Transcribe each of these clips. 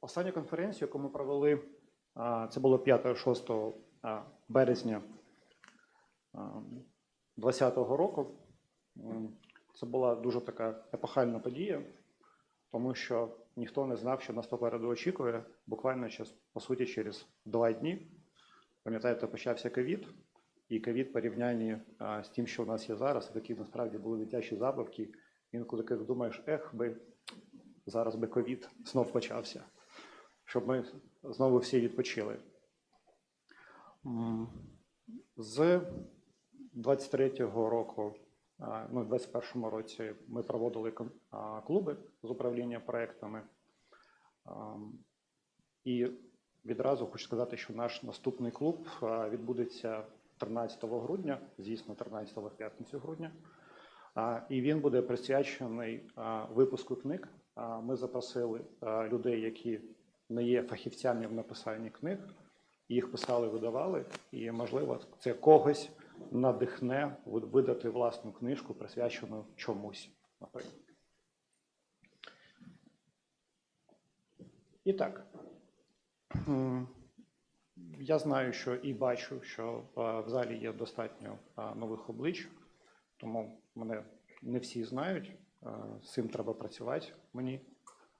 Остання конференція, яку ми провели, це було 5-6 е, березня 2020 року. Це була дуже така епохальна подія, тому що ніхто не знав, що нас попереду очікує. Буквально час, по суті, через два дні. Пам'ятаєте, почався ковід, і ковід порівнянні з тим, що у нас є зараз, такі насправді були дитячі забавки. Інколи коли думаєш, ех би зараз би ковід знов почався, щоб ми знову всі відпочили. З 23-го року, ну, в 21-му році ми проводили клуби з управління проектами. І відразу хочу сказати, що наш наступний клуб відбудеться 13 грудня, звісно, 13 в п'ятницю грудня. І він буде присвячений випуску книг. Ми запросили людей, які не є фахівцями в написанні книг, їх писали, видавали, і, можливо, це когось надихне видати власну книжку, присвячену чомусь, наприклад. І так, я знаю, що і бачу, що в залі є достатньо нових облич, тому мене не всі знають. А, З цим треба працювати мені.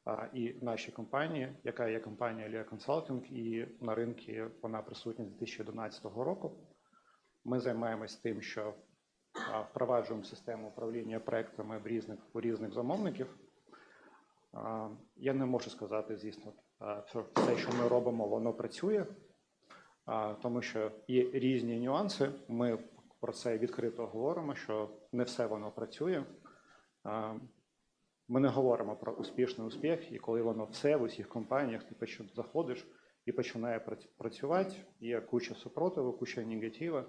А, І нашій компанії, яка є компанія Lea Consulting, і на ринку вона присутня з 2011 року. Ми займаємось тим, що впроваджуємо систему управління проектами в різних, у різних замовників. Я не можу сказати, звісно, що все, що ми робимо, воно працює, тому що є різні нюанси. Ми про це відкрито говоримо, що не все воно працює. Ми не говоримо про успішний успіх, і коли воно все в усіх компаніях, ти заходиш і починає працювати, є куча супротиву, куча негативу.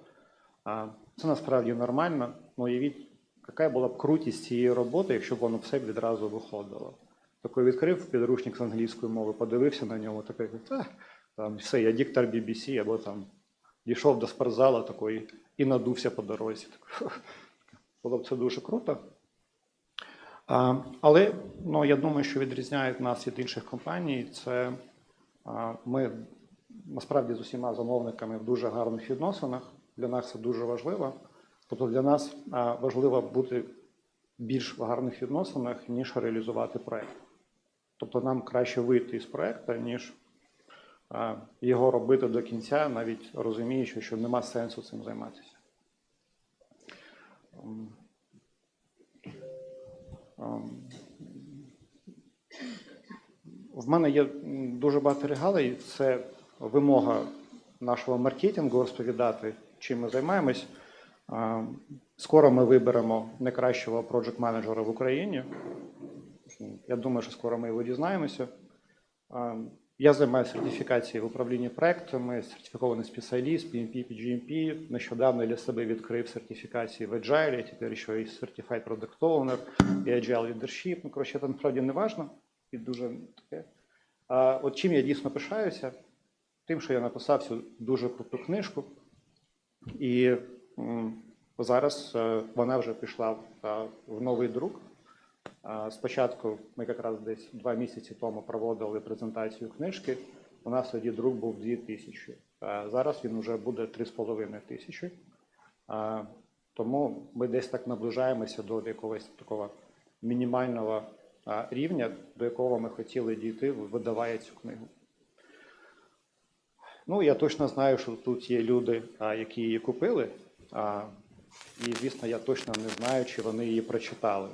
А, Це насправді нормально. Ну, уявіть, яка була б крутість цієї роботи, якщо б воно все відразу виходило. Такий відкрив підручник з англійської мови, подивився на ньому, такий, та, там, все, я диктор BBC, або там дійшов до спортзала такої і надувся по дорозі. Так, Було б це дуже круто. Але ну, я думаю, що відрізняє нас від інших компаній, це ми насправді з усіма замовниками в дуже гарних відносинах. Для нас це дуже важливо. Тобто для нас важливо бути більш в гарних відносинах, ніж реалізувати проект. Тобто нам краще вийти з проекту, ніж його робити до кінця, навіть розуміючи, що нема сенсу цим займатися. Ем, В мене є дуже багато регалій. Це вимога нашого маркетингу розповідати, чим ми займаємось. Ем, Скоро ми виберемо найкращого проджект менеджера в Україні. Я думаю, що скоро ми його дізнаємося. Я займаюся сертифікацією в управлінні проектами, сертифікований спеціаліст, PMP, PGMP. Нещодавно для себе відкрив сертифікації в Agile, тепер ще і Certified Product Owner, і Agile Leadership. Ну, коротше, це насправді не важно. І дуже таке. А от чим я дійсно пишаюся, тим, що я написав цю дуже круту книжку. І м, зараз е, вона вже пішла е, в новий друк. Спочатку ми якраз десь два місяці тому проводили презентацію книжки. У нас тоді друк був 2 тисячі. Зараз він вже буде 3,5 тисячі. Тому ми десь так наближаємося до якогось такого мінімального рівня, до якого ми хотіли дійти, видаває цю книгу. Ну, я точно знаю, що тут є люди, які її купили. І, звісно, я точно не знаю, чи вони її прочитали.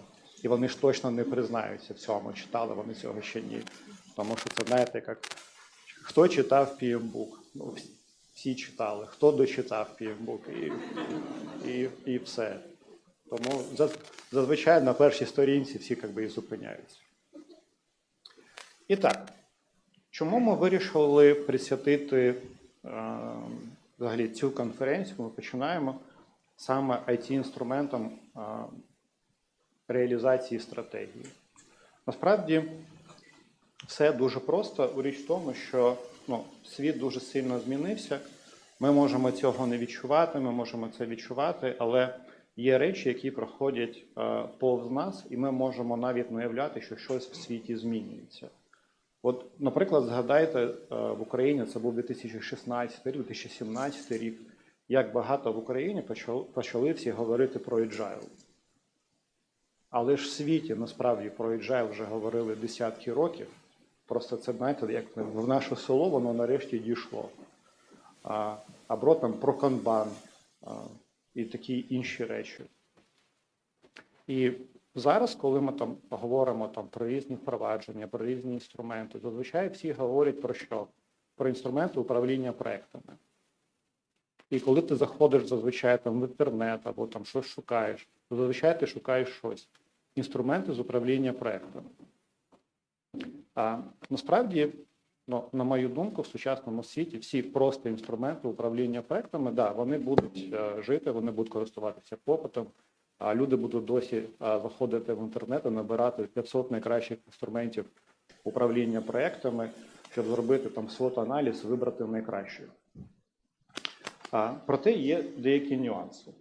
І вони ж точно не признаються в цьому, читали вони цього ще ні. Тому що це, знаєте, як хто читав PM-бук? Ну, всі- читали, хто дочитав PM-бук і, і, і все. Тому зазвичай на першій сторінці всі якби, і зупиняються. І так, чому ми вирішили присвятити е, взагалі цю конференцію? Ми починаємо саме IT-інструментом е, реалізації стратегії. Насправді все дуже просто. Річ в тому, що ну, світ дуже сильно змінився. Ми можемо цього не відчувати, ми можемо це відчувати, але є речі, які проходять е, повз нас, і ми можемо навіть не уявляти, що щось в світі змінюється. От, наприклад, згадайте, е, в Україні це був 2016 рік, 2017 рік, як багато в Україні почали, почали всі говорити про agile. Але ж в світі насправді про agile вже говорили десятки років. Просто це, знаєте, як в наше село воно нарешті дійшло. А, або там про канбан а, і такі інші речі. І зараз, коли ми там говоримо там, про різні впровадження, про різні інструменти, зазвичай всі говорять про що? Про інструменти управління проектами. І коли ти заходиш зазвичай там в інтернет або там щось шукаєш, то зазвичай ти шукаєш щось. Інструменти з управління проектами. А насправді, ну, на мою думку, в сучасному світі всі просто інструменти управління проектами, да, вони будуть е, жити, вони будуть користуватися попитом, а люди будуть досі е, заходити в інтернет і набирати 500 найкращих інструментів управління проектами, щоб зробити там свот-аналіз, вибрати найкращий. А, проте є деякі нюанси.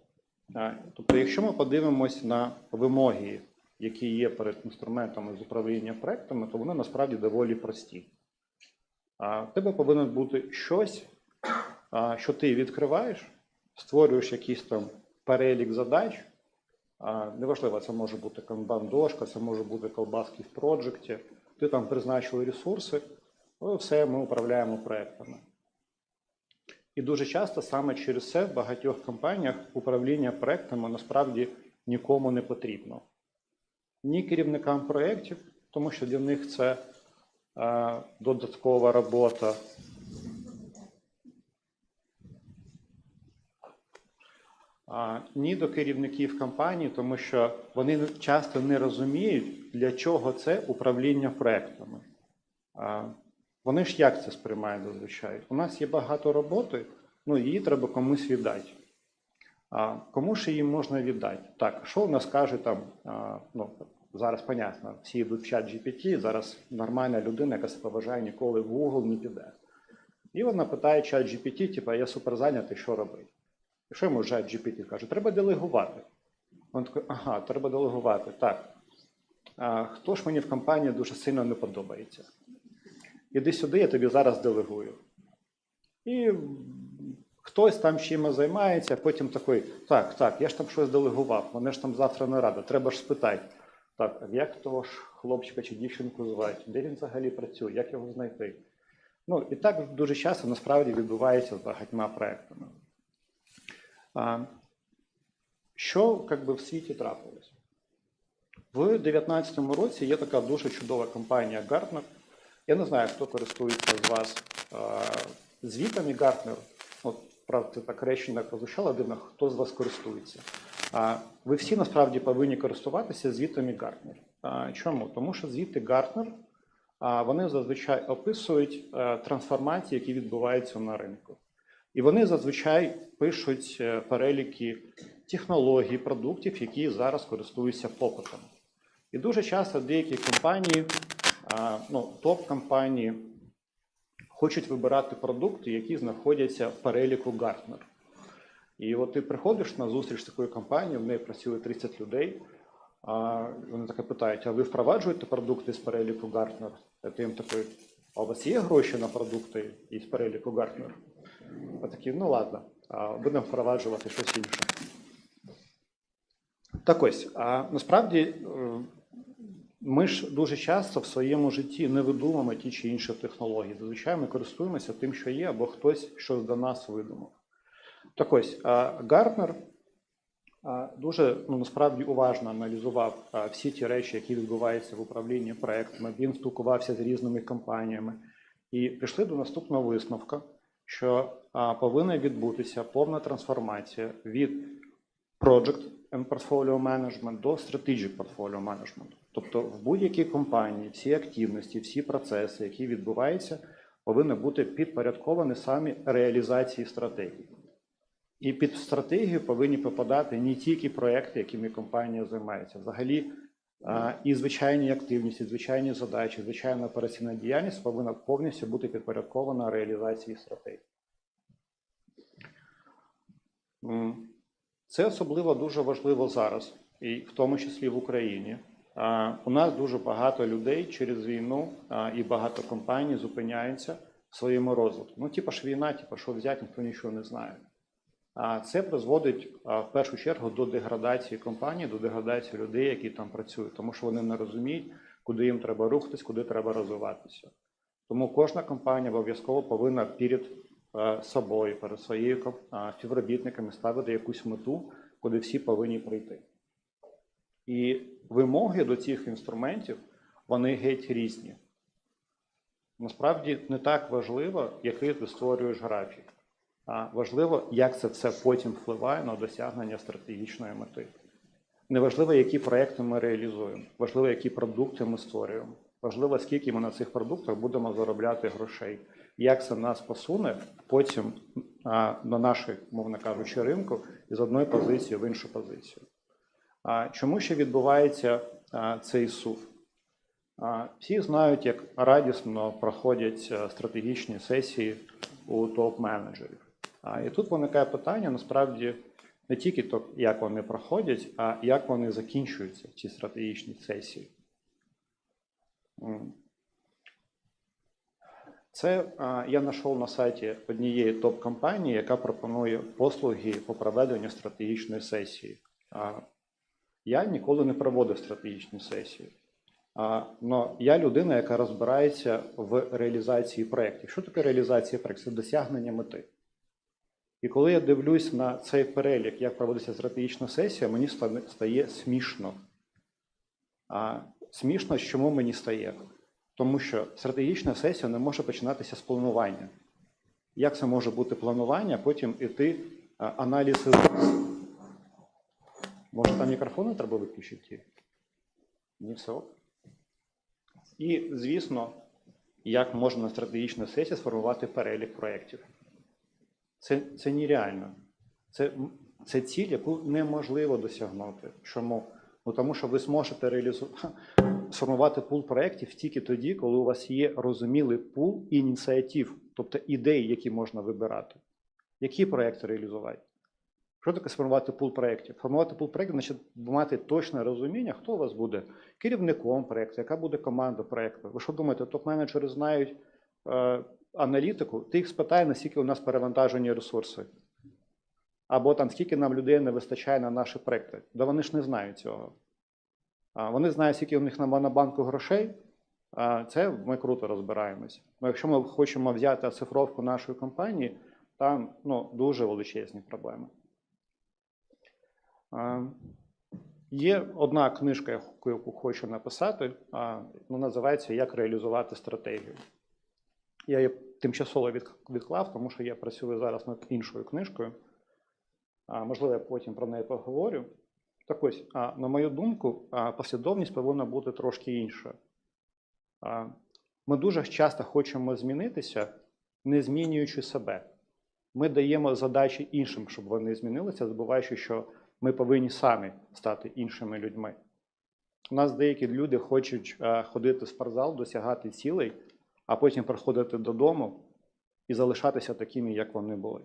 Тобто, якщо ми подивимось на вимоги, які є перед інструментами з управління проектами, то вони насправді доволі прості. В тебе повинно бути щось, що ти відкриваєш, створюєш якийсь там перелік задач. Неважливо, це може бути канбан-дошка, це може бути колбаски в проджекті. Ти там призначили ресурси, все ми управляємо проектами. І дуже часто саме через це в багатьох компаніях управління проектами насправді нікому не потрібно. Ні керівникам проєктів, тому що для них це е, додаткова робота. А, ні до керівників компаній, тому що вони часто не розуміють, для чого це управління проектами. А, вони ж як це сприймають зазвичай? У нас є багато роботи, ну її треба комусь віддати. А кому ж її можна віддати? Так, що у нас каже там, а, ну, зараз понятно, всі йдуть в чат GPT, зараз нормальна людина, яка себе вважає, ніколи в Google не піде. І вона питає чат GPT, типу, я суперзайнятий, що робити? І що йому чат GPT каже? Треба делегувати. Він такий, ага, треба делегувати. Так. А, хто ж мені в компанії дуже сильно не подобається? Іди сюди, я тобі зараз делегую. І хтось там чимось займається, потім такий, так, так, я ж там щось делегував, мене ж там завтра не рада, треба ж спитати. Так, як того ж хлопчика чи дівчинку звати? Де він взагалі працює, як його знайти? Ну, і так дуже часто насправді відбувається з багатьма проектами. А, що як би, в світі трапилось? В 2019 році є така дуже чудова компанія Gartner. Я не знаю, хто користується з вас а, звітами Gartner. От, правда, так речення прозвучало дивно, хто з вас користується. Ви всі насправді повинні користуватися звітами. А, чому? Тому що звіти а, вони зазвичай описують трансформації, які відбуваються на ринку. І вони зазвичай пишуть е, переліки технологій, продуктів, які зараз користуються попитом. І дуже часто деякі компанії, ну, топ-компанії, хочуть вибирати продукти, які знаходяться в переліку Gartner. І от ти приходиш на зустріч з такою компанією, в неї працює 30 людей. А вони таке питають: а ви впроваджуєте продукти з переліку Gartner? А ти їм такий, а у вас є гроші на продукти із переліку Gartner? А такі, ну ладно, будемо впроваджувати щось інше. Так ось, а насправді е, ми ж дуже часто в своєму житті не видумуємо ті чи інші технології. Зазвичай ми користуємося тим, що є, або хтось щось до нас видумав. Так ось, Гартнер дуже ну, насправді уважно аналізував всі ті речі, які відбуваються в управлінні проектами. Він спілкувався з різними компаніями і прийшли до наступного висновка, що повинна відбутися повна трансформація від Project and Portfolio Management до Strategic Portfolio Management. Тобто в будь-якій компанії всі активності, всі процеси, які відбуваються, повинні бути підпорядковані самі реалізації стратегії. І під стратегію повинні попадати не тільки проекти, якими компанія займається. Взагалі, і звичайні активності, і звичайні задачі, звичайна операційна діяльність повинна повністю бути підпорядкована реалізації стратегії. Це особливо дуже важливо зараз, і в тому числі в Україні, У нас дуже багато людей через війну і багато компаній зупиняються в своєму розвитку. Ну, типа ж війна, типа що взяти, ніхто нічого не знає. А це призводить в першу чергу до деградації компанії, до деградації людей, які там працюють, тому що вони не розуміють, куди їм треба рухатись, куди треба розвиватися. Тому кожна компанія обов'язково повинна перед собою, перед а, співробітниками ставити якусь мету, куди всі повинні прийти. І вимоги до цих інструментів вони геть різні. Насправді не так важливо, який ти створюєш графік, а важливо, як це все потім впливає на досягнення стратегічної мети. Неважливо, які проекти ми реалізуємо, важливо, які продукти ми створюємо. Важливо, скільки ми на цих продуктах будемо заробляти грошей, як це нас посуне потім на нашій, мовно кажучи, ринку із одної позиції в іншу позицію. Чому ще відбувається цей сув? Всі знають, як радісно проходять стратегічні сесії у топ-менеджерів. І тут виникає питання насправді не тільки то, як вони проходять, а як вони закінчуються ці стратегічні сесії. Це я знайшов на сайті однієї топ-компанії, яка пропонує послуги по проведенню стратегічної сесії. Я ніколи не проводив стратегічні сесії. А, но я людина, яка розбирається в реалізації проєктів. Що таке реалізація проєктів? Це досягнення мети. І коли я дивлюсь на цей перелік, як проводиться стратегічна сесія, мені стає смішно. А смішно, чому мені стає? Тому що стратегічна сесія не може починатися з планування. Як це може бути планування, потім іти аналіз Може, там мікрофони треба виключити? Ні, все. І, звісно, як можна на стратегічній сесії сформувати перелік проєктів. Це, це нереально. Це, це ціль, яку неможливо досягнути. Чому? Ну, тому що ви зможете реалізувати, сформувати пул проєктів тільки тоді, коли у вас є розумілий пул ініціатив, тобто ідей, які можна вибирати. Які проєкти реалізувати? Що таке сформувати пул проєктів? Формувати пул проєктів значить мати точне розуміння, хто у вас буде керівником проєкту, яка буде команда проєкту. Ви що думаєте, топ-менеджери знають е, аналітику? Ти їх спитай, наскільки у нас перевантажені ресурси. Або там скільки нам людей не вистачає на наші проекти. Да вони ж не знають цього. А вони знають, скільки у них на монобанку грошей. А це ми круто розбираємось. Ну, якщо ми хочемо взяти оцифровку нашої компанії, там ну, дуже величезні проблеми. Є одна книжка, яку хочу написати, а, ну, називається Як реалізувати стратегію. Я її тимчасово відклав, тому що я працюю зараз над іншою книжкою. Можливо, я потім про неї поговорю. Так ось, на мою думку, послідовність повинна бути трошки інша. Ми дуже часто хочемо змінитися, не змінюючи себе. Ми даємо задачі іншим, щоб вони змінилися, забуваючи, що ми повинні самі стати іншими людьми. У нас деякі люди хочуть е, ходити в спортзал, досягати цілей, а потім приходити додому і залишатися такими, як вони були.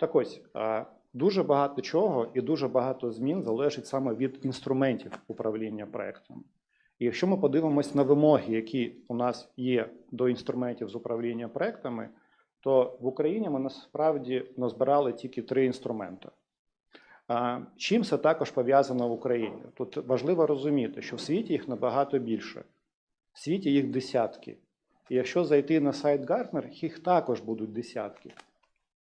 Так ось, е, дуже багато чого і дуже багато змін залежить саме від інструментів управління проектом. І якщо ми подивимось на вимоги, які у нас є до інструментів з управління проектами, то в Україні ми насправді назбирали тільки три інструменти. Чим це також пов'язано в Україні? Тут важливо розуміти, що в світі їх набагато більше. В світі їх десятки. І якщо зайти на сайт Gartner, їх також будуть десятки.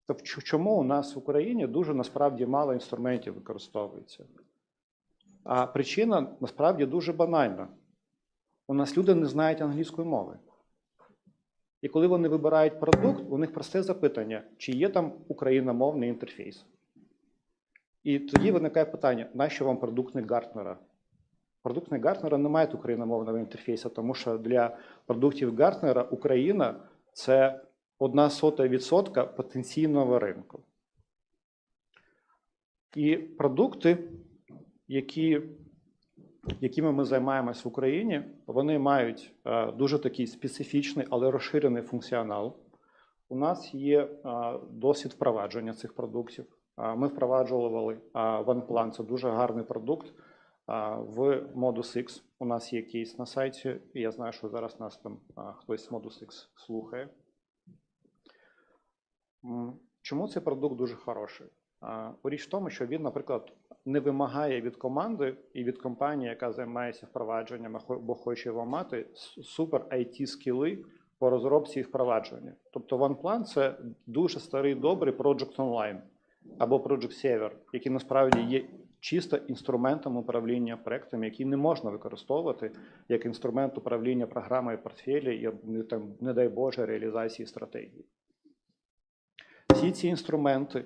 Тобто, чому у нас в Україні дуже насправді мало інструментів використовується? А причина насправді дуже банальна. У нас люди не знають англійської мови. І коли вони вибирають продукт, у них просте запитання, чи є там україномовний інтерфейс. І тоді виникає питання: нащо вам продуктник Гартнера? Продуктник Гартнера не має україномовного інтерфейсу, тому що для продуктів Гартнера Україна це одна сота відсотка потенційного ринку. І продукти, які, якими ми займаємось в Україні, вони мають е, дуже такий специфічний, але розширений функціонал. У нас є е, досвід впровадження цих продуктів. Ми впроваджували OnePlan, це дуже гарний продукт в Modus X у нас є кейс на сайті, і я знаю, що зараз нас там хтось з Modus X слухає. Чому цей продукт дуже хороший? Річ в тому, що він, наприклад, не вимагає від команди і від компанії, яка займається впровадженням або хоче його мати, супер it скіли по розробці і впровадженні. Тобто OnePlan – це дуже старий добрий Project Online або Project Saver, який насправді є чисто інструментом управління проектами, який не можна використовувати як інструмент управління програмою портфелі і там, не дай Боже реалізації стратегії. Всі ці інструменти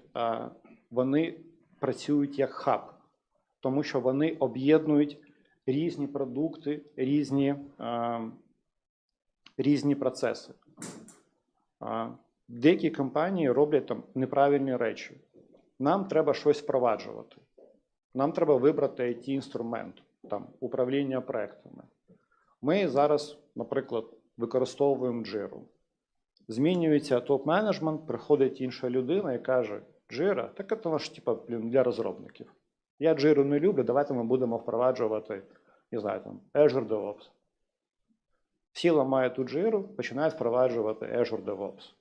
вони працюють як хаб, тому що вони об'єднують різні продукти, різні, різні процеси. Деякі компанії роблять там неправильні речі. Нам треба щось впроваджувати. Нам треба вибрати it інструмент там управління проектами. Ми зараз, наприклад, використовуємо Jira. Змінюється топ-менеджмент, приходить інша людина і каже: Jira, так це ж типа для розробників. Я Jira не люблю, давайте ми будемо впроваджувати, не знаю, там, Azure DevOps. Всі ламають ту Jira, починають впроваджувати Azure DevOps.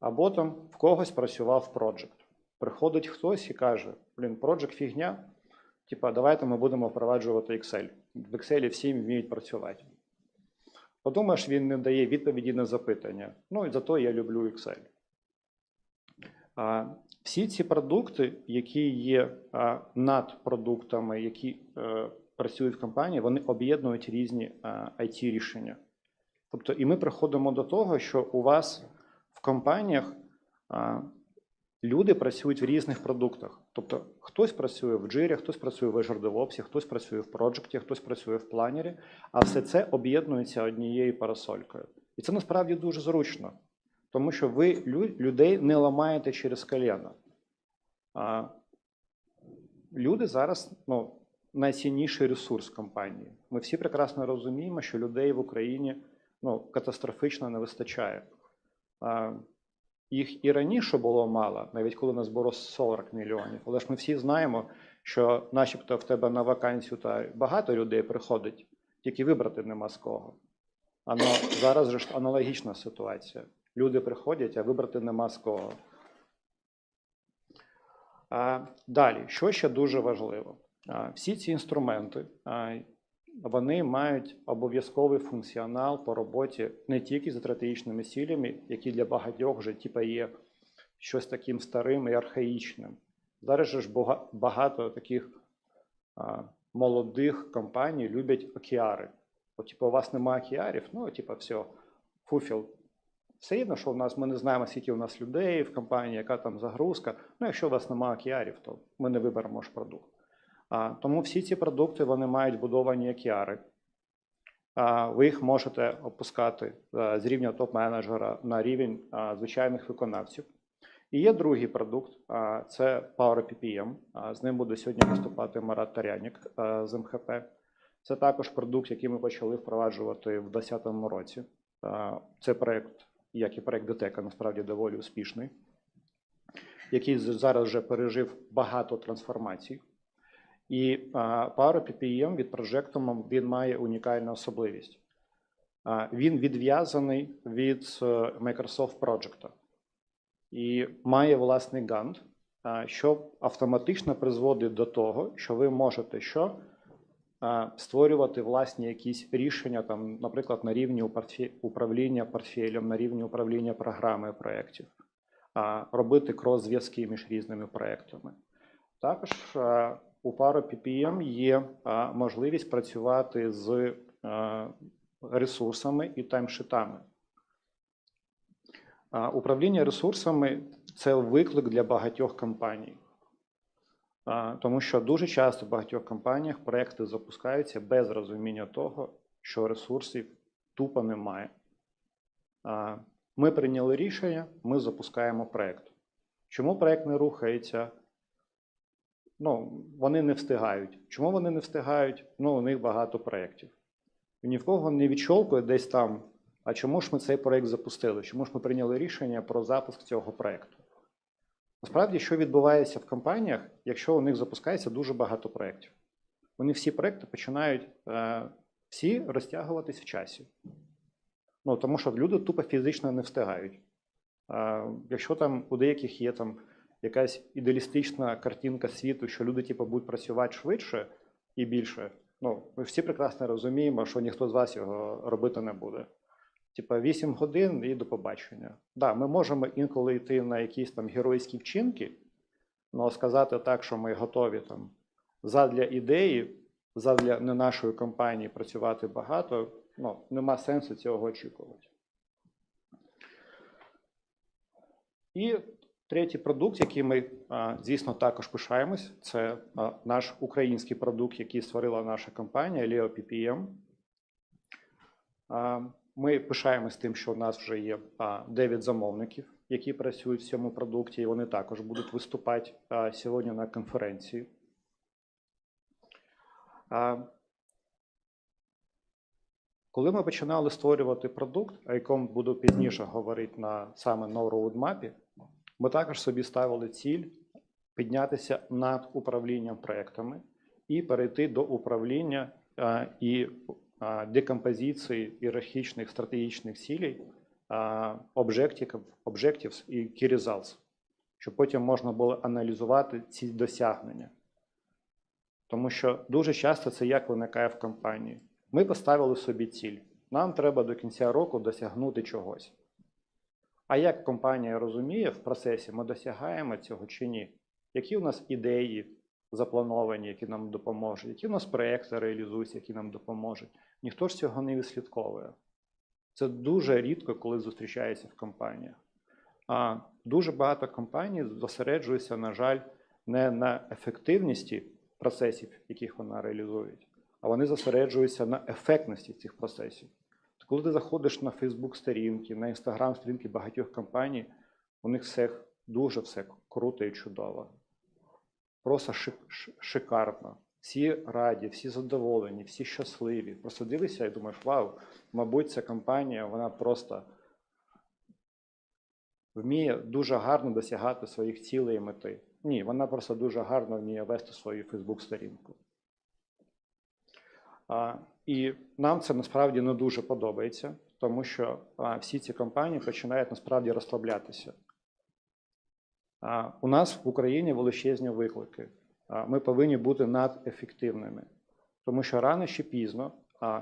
Або там в когось працював Project. Приходить хтось і каже: блін, Project фігня. Типа, давайте ми будемо впроваджувати Excel. В Excel всі вміють працювати. Подумаєш, він не дає відповіді на запитання. Ну і зато я люблю Excel. А, всі ці продукти, які є а, над продуктами, які е, працюють в компанії, вони об'єднують різні it рішення. Тобто, і ми приходимо до того, що у вас в компаніях а, люди працюють в різних продуктах. Тобто, хтось працює в Jira, хтось працює в Azure DevOps, хтось працює в Project, хтось працює в планері, а все це об'єднується однією парасолькою. І це насправді дуже зручно, тому що ви людей не ламаєте через коліно. А, люди зараз ну, найцінніший ресурс компанії. Ми всі прекрасно розуміємо, що людей в Україні ну, катастрофічно не вистачає. Їх і раніше було мало, навіть коли нас було 40 мільйонів. Але ж ми всі знаємо, що, начебто, в тебе на вакансію та багато людей приходить, тільки вибрати нема з кого. Ано, зараз же ж аналогічна ситуація. Люди приходять, а вибрати нема з кого. А, далі, що ще дуже важливо? А, всі ці інструменти а, вони мають обов'язковий функціонал по роботі не тільки з стратегічними цілями, які для багатьох вже типа є щось таким старим і архаїчним. Зараз ж багато таких а, молодих компаній люблять океари. От, типу, у вас немає океарів, ну, типу, все, фуфіл. Все рівно, що у нас ми не знаємо, скільки у нас людей в компанії, яка там загрузка. Ну, якщо у вас немає океарів, то ми не виберемо ж продукт. Тому всі ці продукти вони мають будовані океари. Ви їх можете опускати з рівня топ-менеджера на рівень звичайних виконавців. І є другий продукт це Power PPM. З ним буде сьогодні виступати Марат Тарянік з МХП. Це також продукт, який ми почали впроваджувати в 2020 році. Це проект, як і проект ДТЕКа, насправді доволі успішний, який зараз вже пережив багато трансформацій. І а, Power PPM від Projectum він має унікальну особливість. Він відв'язаний від е, Microsoft Project і має власний а, що автоматично призводить до того, що ви можете що створювати власні якісь рішення, там, наприклад, на рівні управління портфелем, на рівні управління програмою проєктів, а, робити крос-зв'язки між різними проєктами. Також у Paro PPM є можливість працювати з ресурсами і таймшитами. Управління ресурсами це виклик для багатьох компаній. Тому що дуже часто в багатьох компаніях проекти запускаються без розуміння того, що ресурсів тупо немає. Ми прийняли рішення, ми запускаємо проект. Чому проект не рухається? Ну, вони не встигають. Чому вони не встигають? Ну, у них багато проєктів. І ні в кого не відщолкує десь там. А чому ж ми цей проєкт запустили? Чому ж ми прийняли рішення про запуск цього проєкту? Насправді, що відбувається в компаніях, якщо у них запускається дуже багато проєктів? вони всі проекти починають е, всі розтягуватись в часі. Ну, тому що люди тупо фізично не встигають. Е, якщо там у деяких є там якась ідеалістична картинка світу, що люди типу, будуть працювати швидше і більше, ну, ми всі прекрасно розуміємо, що ніхто з вас його робити не буде. Типа 8 годин і до побачення. Да, ми можемо інколи йти на якісь там геройські вчинки, але сказати так, що ми готові там задля ідеї, задля не нашої компанії працювати багато, ну, нема сенсу цього очікувати. І третій продукт, який ми, звісно, також пишаємось, це наш український продукт, який створила наша компанія Leo PPM. Ми пишаємось тим, що у нас вже є 9 замовників, які працюють в цьому продукті, і вони також будуть виступати сьогодні на конференції. Коли ми починали створювати продукт, о якому буду пізніше говорити на саме на роудмапі, ми також собі ставили ціль піднятися над управлінням проектами і перейти до управління а, і а, декомпозиції ієрархічних стратегічних цілей, об'єктів objectives і key results, щоб потім можна було аналізувати ці досягнення. Тому що дуже часто це як виникає в компанії. Ми поставили собі ціль. Нам треба до кінця року досягнути чогось. А як компанія розуміє в процесі, ми досягаємо цього чи ні? Які у нас ідеї заплановані, які нам допоможуть, які у нас проекти реалізуються, які нам допоможуть? Ніхто ж цього не відслідковує. Це дуже рідко, коли зустрічається в компаніях. А дуже багато компаній зосереджуються, на жаль, не на ефективності процесів, яких вона реалізують, а вони зосереджуються на ефектності цих процесів. Коли ти заходиш на Фейсбук-сторінки, на Інстаграм-сторінки багатьох компаній, у них все дуже все круто і чудово. Просто шикарно. Всі раді, всі задоволені, всі щасливі. Просто дивишся і думаєш, вау, мабуть, ця компанія вона просто вміє дуже гарно досягати своїх цілей і мети. Ні, вона просто дуже гарно вміє вести свою Фейсбук-сторінку. І нам це насправді не дуже подобається, тому що всі ці компанії починають насправді розслаблятися. У нас в Україні величезні виклики. Ми повинні бути надефективними, тому що рано чи пізно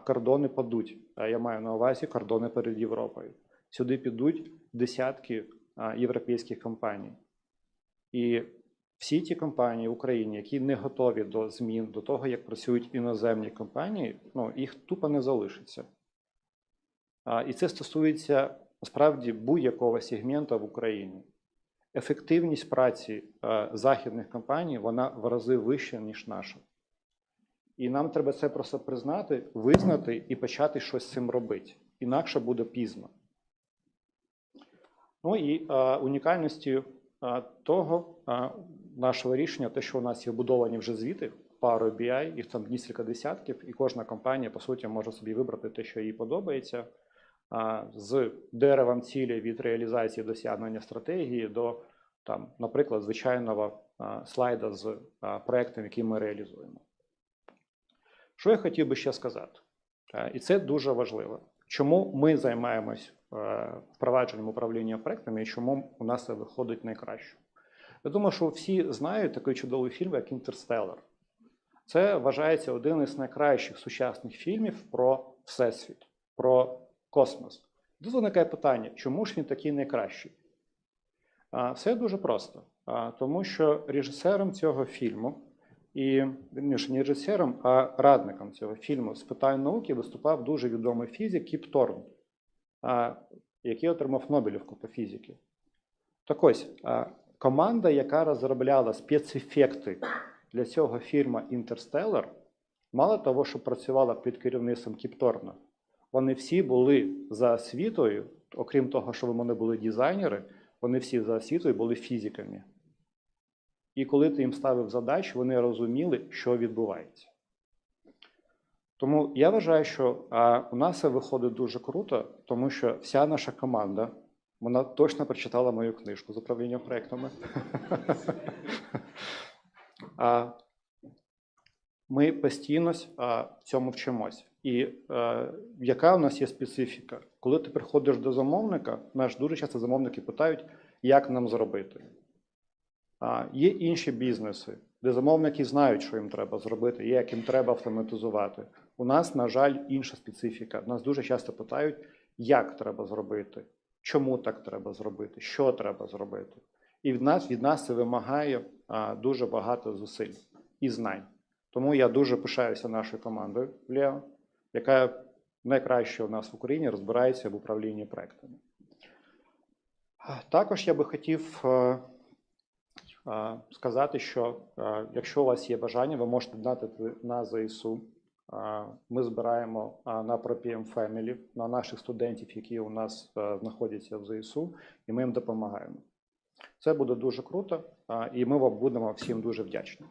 кордони падуть. Я маю на увазі кордони перед Європою. Сюди підуть десятки європейських компаній. І всі ті компанії в Україні, які не готові до змін, до того, як працюють іноземні компанії, ну, їх тупо не залишиться. А, І це стосується насправді будь-якого сегмента в Україні. Ефективність праці а, західних компаній вона в рази вища, ніж наша. І нам треба це просто признати, визнати і почати щось з цим робити. Інакше буде пізно. Ну і а, унікальністю а, того, а, нашого рішення, те, що у нас є вбудовані вже звіти, пару BI, їх там кілька десятків, і кожна компанія, по суті, може собі вибрати те, що їй подобається, з деревом цілі від реалізації досягнення стратегії до, там, наприклад, звичайного слайда з проєктом, який ми реалізуємо. Що я хотів би ще сказати? І це дуже важливо. Чому ми займаємось впровадженням управління проектами і чому у нас це виходить найкраще? Я думаю, що всі знають такий чудовий фільм, як Інтерстеллар. Це вважається один із найкращих сучасних фільмів про Всесвіт, про космос. Тут виникає питання, чому ж він такий найкращий? Все дуже просто. Тому що режисером цього фільму, і верніше, не режисером, а радником цього фільму з питань науки виступав дуже відомий фізик Кіп Торн, який отримав Нобелівку по фізиці. Так ось, Команда, яка розробляла спецефекти для цього фільму Interstellar, мало того, що працювала під керівництвом Кіпторна, вони всі були за освітою, окрім того, що вони були дизайнери, вони всі за освітою були фізиками. І коли ти їм ставив задачу, вони розуміли, що відбувається. Тому я вважаю, що а, у нас це виходить дуже круто, тому що вся наша команда. Вона точно прочитала мою книжку з управлінням проєктами. а, Ми постійно цьому вчимось. І яка у нас є специфіка? Коли ти приходиш до замовника, наш дуже часто замовники питають, як нам зробити. Є інші бізнеси, де замовники знають, що їм треба зробити, як їм треба автоматизувати. У нас, на жаль, інша специфіка. Нас дуже часто питають, як треба зробити, чому так треба зробити, що треба зробити. І від нас, від нас це вимагає а, дуже багато зусиль і знань. Тому я дуже пишаюся нашою командою Лео, яка найкраще у нас в Україні розбирається в управлінні проектами. Також я би хотів е, е, сказати, що е, якщо у вас є бажання, ви можете донатити на ЗСУ. Ми збираємо на ProPM Family, на наших студентів, які у нас е, знаходяться в ЗСУ, і ми їм допомагаємо. Це буде дуже круто, і ми вам будемо всім дуже вдячні.